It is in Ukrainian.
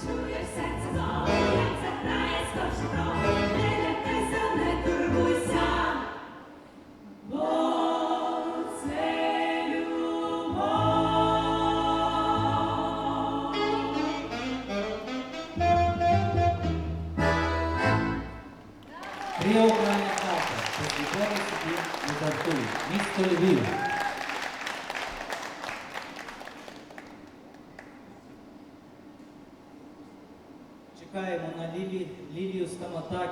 чуєш серце золо, як заграє скоршу кров, не лякайся, не турбуйся, бо це любов. Тріо Україна Карта, собі не жартує. Місто Львів. Чекаємо на Лілі, Лілію Стаматак